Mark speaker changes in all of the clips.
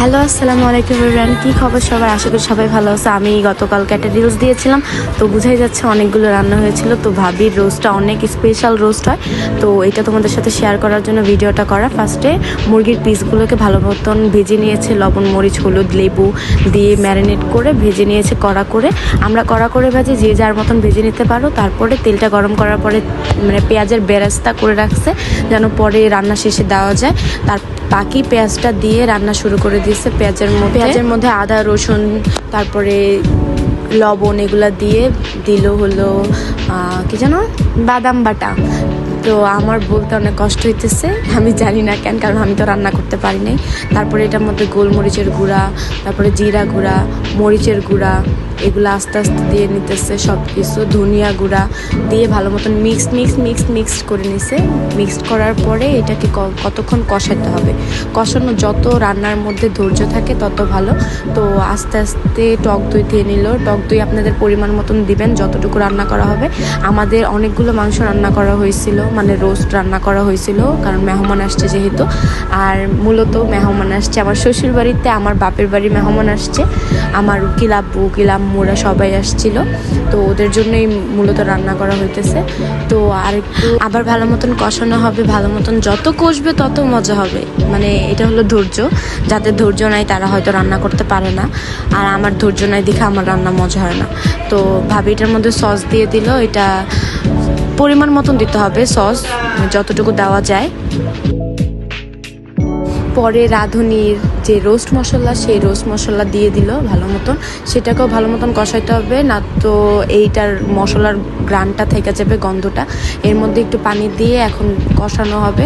Speaker 1: Hello, আসসালামু আলাইকুম everyone কী খবর সবাই? আশা করি সবাই ভালো আছে। আমি গতকালকে একটা রিলস দিয়েছিলাম। তো বুঝাই যাচ্ছে অনেকগুলো রান্না হয়েছিল। তো ভাবির রোস্টটা অনেক স্পেশাল রোস্ট হয়। তো এটা তোমাদের সাথে শেয়ার করার জন্য ভিডিওটা করা। ফার্স্টে মুরগির পিসগুলোকে ভালো মতন ভেজে নিয়েছে। লবণ, মরিচ, হলুদ, লেবু দিয়ে ম্যারিনেট করে ভেজে নিয়েছে কড়া করে। আমরা কড়া করে ভাজি, যে যার মতন ভেজে নিতে পারো। তারপরে তেলটা গরম করার পরে মানে পেঁয়াজের বেরাস্তা করে রাখছে, যেন পরে রান্না শেষে দেওয়া যায়। তার বাকি পেঁয়াজটা দিয়ে রান্না শুরু করে দিয়েছে পেঁয়াজের মধ্যে। পেঁয়াজের মধ্যে আদা, রসুন, তারপরে লবণ এগুলা দিয়ে দিল হলো কি জানো বাদাম বাটা। তো আমার বলতে অনেক কষ্ট হইতেছে, আমি জানি না কেন, কারণ আমি তো রান্না করতে পারি নাই। তারপরে এটার মধ্যে গোলমরিচের গুঁড়া, তারপরে জিরা গুঁড়া, মরিচের গুঁড়া এগুলো আস্তে আস্তে দিয়ে নিতেছে সব কিছু ধনিয়া গুঁড়া দিয়ে ভালো মতন মিক্স মিক্স মিক্স মিক্সড করে নিছে। মিক্সড করার পরে এটাকে কতক্ষণ কষাতে হবে? কষানো যত রান্নার মধ্যে ধৈর্য থাকে তত ভালো। তো আস্তে আস্তে টক দই দিয়ে নিল। টক দই আপনাদের পরিমাণ মতন দিবেন, যতটুকু রান্না করা হবে। আমাদের অনেকগুলো মাংস রান্না করা হয়েছিল মানে রোস্ট রান্না করা হয়েছিল, কারণ মেহমান আসছে যেহেতু। আর মূলত মেহমান আসছে, আমার শ্বশুর বাড়িতে আমার বাপের বাড়ি মেহমান আসছে। আমার উকিল আব্বু, উকিল আম্মুরা সবাই আসছিল। তো ওদের জন্যই মূলত রান্না করা হইতেছে। তো আর একটু আবার ভালো মতন কষানো হবে, ভালো মতন যত কষবে তত মজা হবে। মানে এটা হলো ধৈর্য। যাদের ধৈর্য নাই তারা হয়তো রান্না করতে পারে না। আর আমার ধৈর্য নাই দেখে আমার রান্না মজা হয় না। তো ভাবি এটার মধ্যে সস দিয়ে দিল। এটা পরিমাণ মতন দিতে হবে সস যতটুকু দেওয়া যায়। পরে রাঁধুনির যে রোস্ট মশলা, সেই রোস্ট মশলা দিয়ে দিল ভালো মতন। সেটাকেও ভালো মতন কষাইতে হবে, না তো এইটার মশলার গ্রানটা থেকে যাবে গন্ধটা। এর মধ্যে একটু পানি দিয়ে এখন কষানো হবে।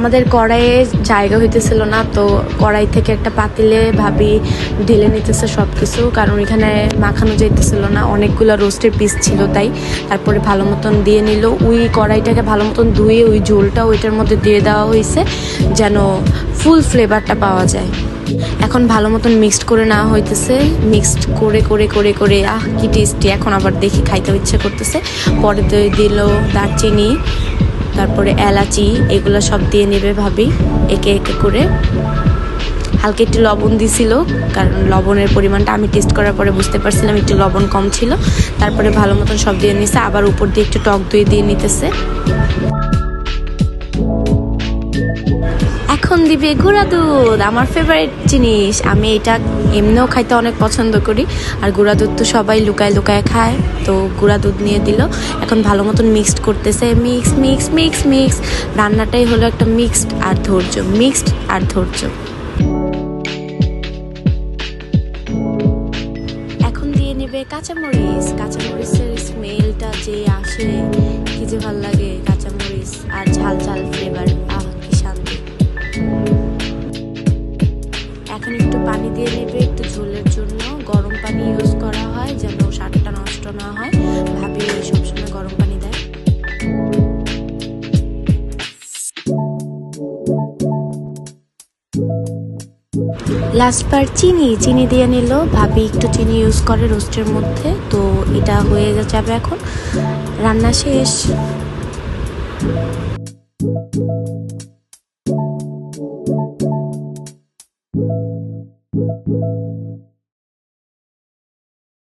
Speaker 1: আমাদের কড়াইয়ে জায়গা হইতেছিল না, তো কড়াই থেকে একটা পাতিলে ভাবি ঢেলে নিতেছে সব কিছু কারণ এখানে মাখানো যাইতেছিল না। অনেকগুলো রোস্টের পিস ছিল তাই, তারপরে ভালো মতন দিয়ে নিল। ওই কড়াইটাকে ভালো মতন ধুয়ে ওই ঝোলটা ওইটার মধ্যে দিয়ে দেওয়া হয়েছে যেন ফুল ফ্লেভারটা পাওয়া যায়। এখন ভালো মতন মিক্সড করে নেওয়া হইতেছে। মিক্সড করে করে করে করে, আহ, কি টেস্টি এখন আবার দেখি খাইতে ইচ্ছে করতেছে। পরে দিল দারচিনি। তারপরে এলাচি, এগুলো সব দিয়ে নেবে ভাবি, একে একে করে। হালকা একটু লবণ দিছিল, কারণ লবণের পরিমাণটা আমি টেস্ট করার পরে বুঝতে পারছিলাম একটু লবণ কম ছিল। তারপরে ভালো মতন সব দিয়ে নিছে, আবার উপর দিয়ে একটু টক দই দিয়ে নিতেছে। এখন দিবে গুঁড়া দুধ, আমার ফেভারিট জিনিস, আমি এটা এমনিও খাইতে অনেক পছন্দ করি। আর গুঁড়া দুধ তো সবাই লুকায় লুকায় খায়, তো গুঁড়া দুধ নিয়ে দিল। এখন ভালো মতন মিক্সড করতেছে। মিক্স মিক্স মিক্স মিক্স রান্নাটাই হলো একটা মিক্সড আর ধৈর্য। মিক্সড আর ধৈর্য। এখন দিয়ে নেবে কাঁচামরিচ। কাঁচামরিচের স্মেলটা যে আসে, কি যে ভালো লাগে কাঁচামরিচ আর ঝাল ঝাল ফ্লেভার হয় যেন স্বাদটা নষ্ট না হয়। ভাবি সবসময় গরম পানি দেয়। লাস্ট বার চিনি চিনি দিয়ে নিল। ভাবি একটু চিনি ইউজ করে রোস্টের মধ্যে। তো এটা হয়ে যাবে এখন। রান্না শেষ।